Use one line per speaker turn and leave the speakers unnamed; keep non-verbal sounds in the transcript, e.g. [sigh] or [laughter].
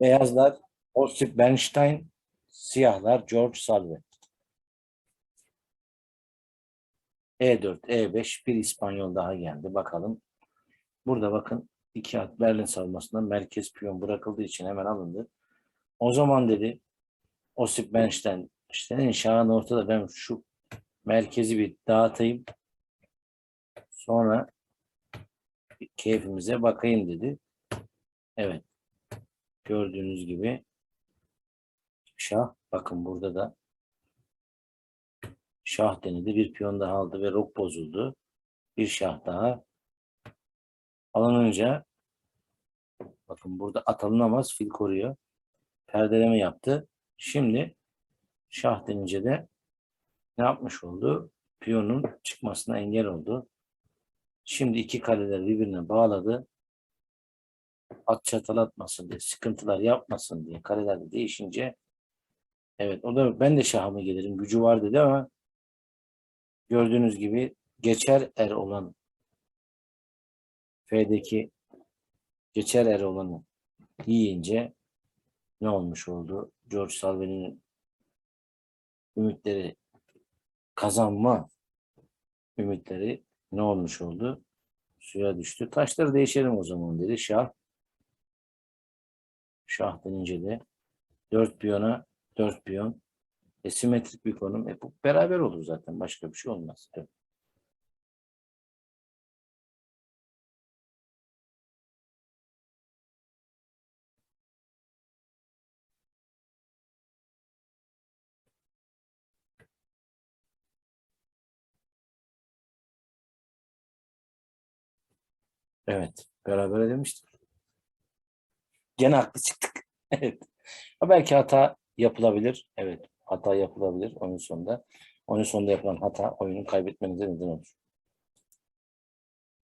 Beyazlar Osip Bernstein, siyahlar George Salve. E4, E5 bir İspanyol daha geldi. Bakalım. Burada bakın iki at Berlin savunmasında merkez piyon bırakıldığı için hemen alındı. O zaman dedi Osip Bernstein işte şahın ortada ben şu merkezi bir dağıtayım. Sonra keyfimize bakayım dedi. Evet. Gördüğünüz gibi şah bakın burada da şah denedi. Bir piyon daha aldı ve rok bozuldu. Bir şah daha alınınca bakın burada at alınamaz. Fil koruyor. Perdeleme yaptı. Şimdi şah denince de ne yapmış oldu? Piyonun çıkmasına engel oldu. Şimdi iki kaleler birbirine bağladı. At çatalatmasın diye, sıkıntılar yapmasın diye kaleler de değişince evet o da ben de şahımı gelirim gücü var dedi ama gördüğünüz gibi geçer er olan F'deki geçer er olanı yiyince ne olmuş oldu? George Salve'nin ümitleri kazanma ümitleri ne olmuş oldu? Suya düştü. Taşları değişelim o zaman dedi. Şah. Şah denince de dört piyona dört piyon. E, simetrik bir konum. E, bu beraber olur zaten. Başka bir şey olmaz. Evet. Evet. Beraber demiştik. Gene haklı çıktık. [laughs] evet. Belki hata yapılabilir. Evet. Hata yapılabilir oyunun sonunda. Oyunun sonunda yapılan hata oyunun kaybetmenize neden olur.